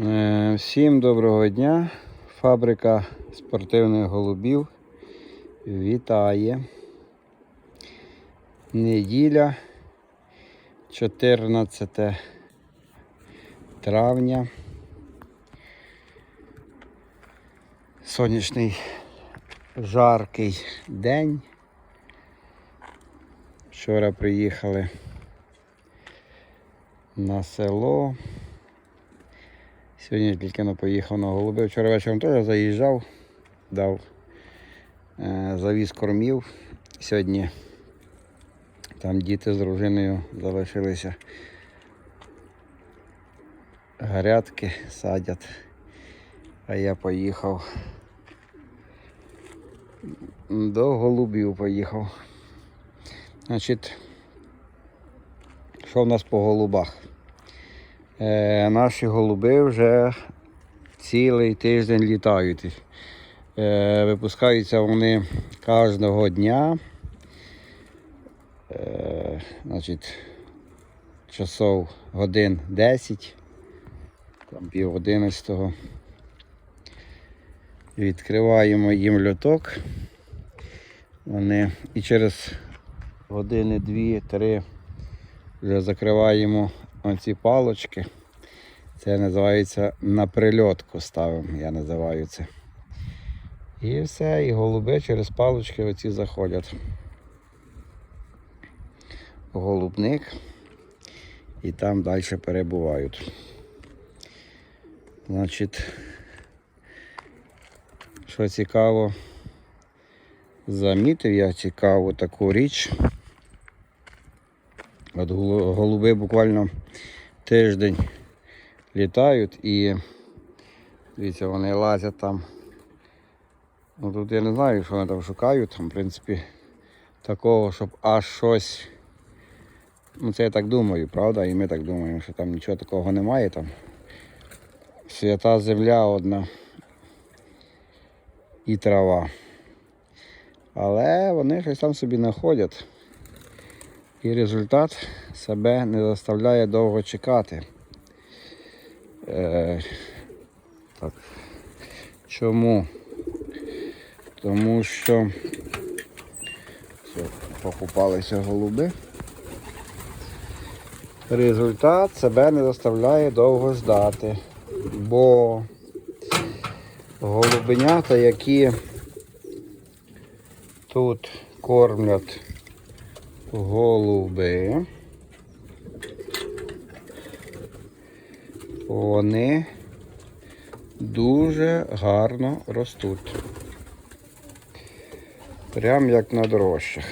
Е, Всім доброго дня. Фабрика спортивних голубів вітає. Неділя 14 травня. Сонячний жаркий день. Вчора приїхали на село. Сьогодні тільки но поїхав на голуби. Вчора вечором теж заїжджав, дав е, завіз кормів. Сьогодні там діти з дружиною залишилися. Гарятки садять. А я поїхав. До голубів поїхав. Значить, що в нас по голубах? Е, наші голуби вже цілий тиждень літають. Е, випускаються вони кожного дня. Е, значить, часов годин 10, там пів одинадцятого. Відкриваємо їм льоток. Вони і через години дві-три вже закриваємо оці палочки. Це називається на прильотку ставимо, я називаю це. І все, і голуби через палочки оці заходять. Голубник і там далі перебувають. Значить, що цікаво, замітив я цікаву таку річ. От голуби буквально тиждень літають і дивіться, вони лазять там. Ну тут я не знаю, що вони там шукають. Там, в принципі, такого, щоб аж щось. Ну це я так думаю, правда? І ми так думаємо, що там нічого такого немає там. Свята земля одна і трава. Але вони щось там собі знаходять. І результат себе не заставляє довго чекати. Е, так. Чому? Тому що все, покупалися голуби. Результат себе не заставляє довго ждати. Бо голубенята, які тут кормлять голуби. Вони дуже гарно ростуть. Прям як на дрожжах.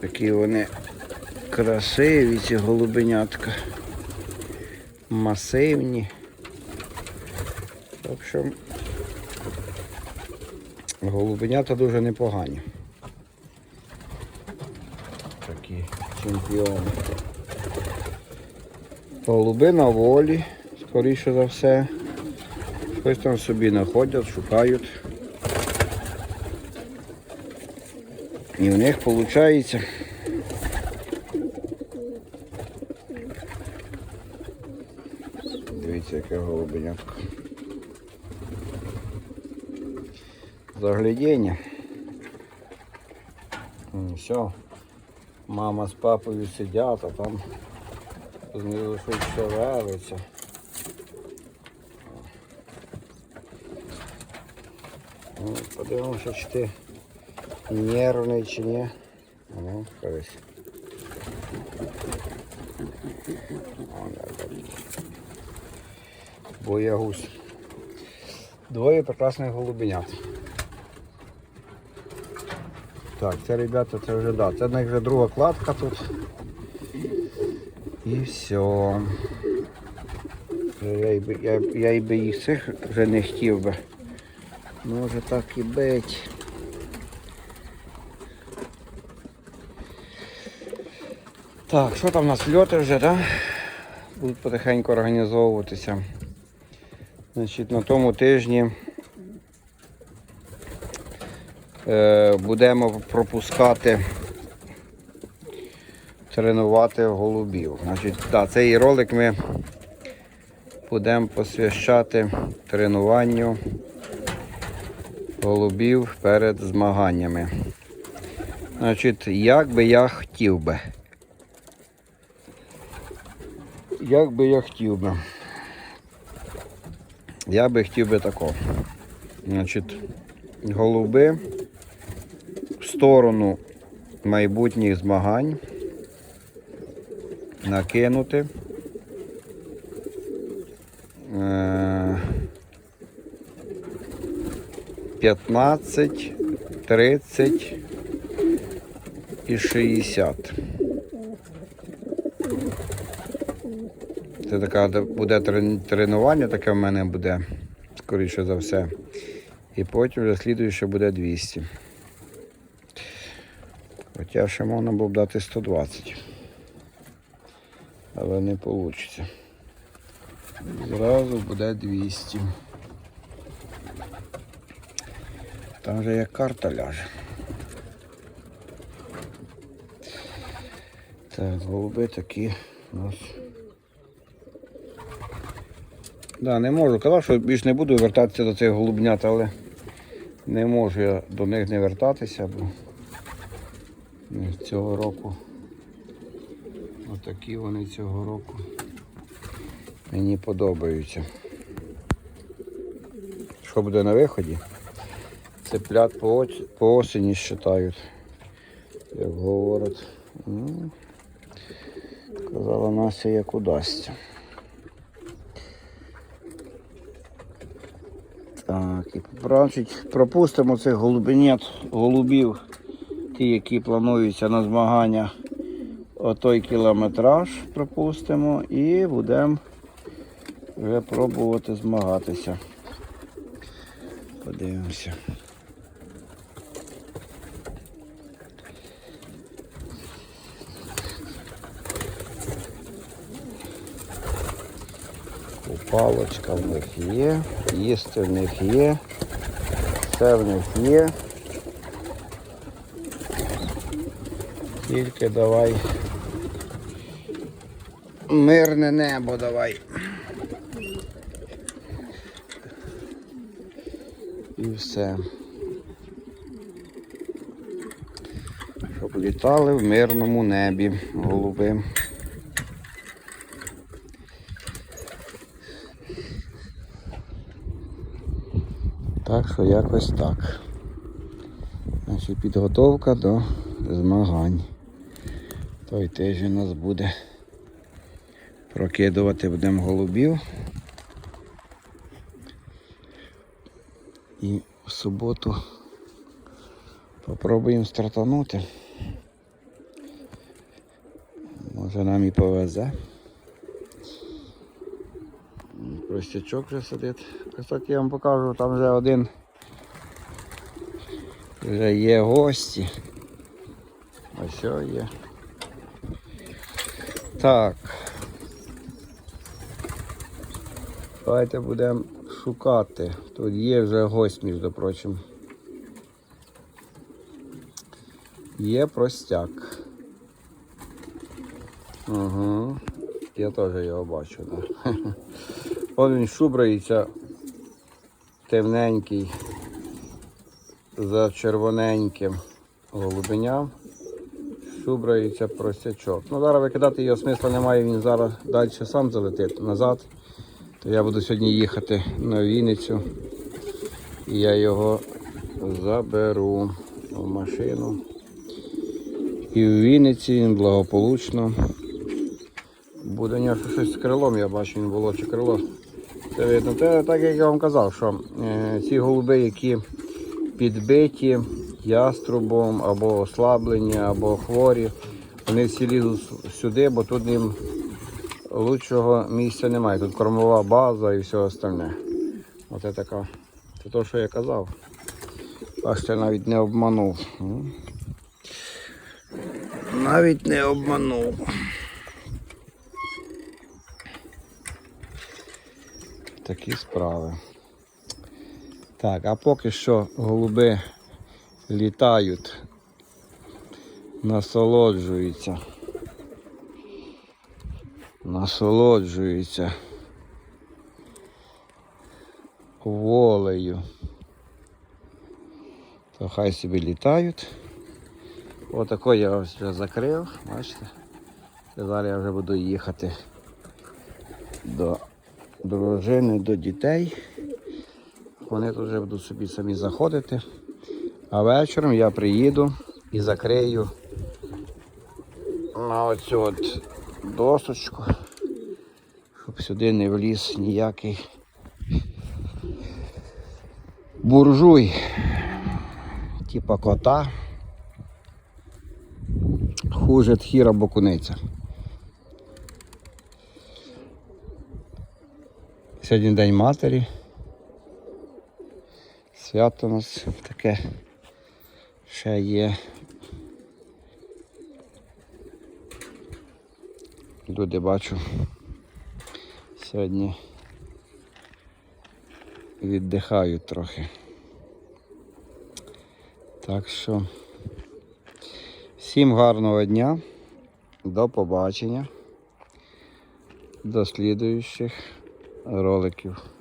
Такі вони красиві, ці голубенятка. Масивні. В общем, голубенята дуже непогані. Такі чемпіони. Голуби на волі, скоріше за все. Щось там собі знаходять, шукають. І в них виходить. Дивіться, яке голубенятко. Заглядіння. Все. Мама з папою сидять, а там знизу щось шевелиться. Ну, Подивимося, чи ти нервний чи ні. Ну, колись. Боягусь. Двоє прекрасних голубенят. Так, це ребята, це вже да. Це вже друга кладка тут. І все. Я, би- я, я й би їх цих вже не хотів би. Може так і бить. Так, що там у нас льоти вже? Да? Будуть потихеньку організовуватися. Значить, на тому тижні е, будемо пропускати тренувати голубів. Значить, да, цей ролик ми будемо посвящати тренуванню голубів перед змаганнями. Значить, як би я хотів би. Як би я хотів би. Я би хотів би тако. Значить, голуби сторону майбутніх змагань накинути. е, 15, 30 і 60. Це така буде тренування, таке в мене буде, скоріше за все. І потім вже слідуюче буде 200. Хоча ще можна було б дати 120. Але не вийде. Зразу буде 200. Там вже як карта ляже. Так, голуби такі у нас. Да, не можу. Казав, що більш не буду вертатися до цих голубнят, але не можу я до них не вертатися, бо цього року. Отакі вони цього року. Мені подобаються. Що буде на виході? Цеплят по, по осені считають, як говорять. Ну, казала Настя, як удасться. Так, і значить, пропустимо цих голубенят, голубів, ті, які плануються на змагання. Отой кілометраж пропустимо і будемо вже пробувати змагатися. Подивимося. Палочка в них є, їсти в них є, все в них є. Тільки давай мирне небо давай. І все. Щоб літали в мирному небі голуби. Так що якось так. Значить, підготовка до змагань. Той тиждень у нас буде прокидувати будемо голубів. І в суботу попробуємо стартанути. Може нам і повезе. Простячок вже сидить. Кстати, я вам покажу, там вже один. Вже є гості. Ось що є. Так. Давайте будемо шукати. Тут є вже гость, між прочим. Є простяк. Угу. Я теж його бачу, так. Да. От він шубрається темненький, за червоненьким голубеням. Шубрається простячок. Ну зараз викидати його смисла немає, він зараз далі сам залетить назад. То я буду сьогодні їхати на Вінницю і я його заберу в машину. І в Вінниці він благополучно. Буде у нього щось з крилом, я бачу, він волоче крило. Це видно. Це так як я вам казав, що е, ці голуби, які підбиті яструбом або ослаблені, або хворі, вони всі лізуть сюди, бо тут їм лучшого місця немає. Тут кормова база і все остальне. Оце така. Це те, що я казав. Аж я навіть не обманув. Навіть не обманув. Такі справи. Так, а поки що голуби літають, насолоджуються. Насолоджуються волею. То хай собі літають. Отако я вже закрив, бачите. Зараз я вже буду їхати до дружини, до дітей. Вони тут вже будуть собі самі заходити. А вечором я приїду і закрию на оцю от досочку, щоб сюди не вліз ніякий буржуй, типа кота. Хуже тхіра бокуниця. Сьогодні День матері. Свято у нас таке ще є. Люди бачу сьогодні віддихають трохи. Так що всім гарного дня, до побачення, до слідуючих роликів.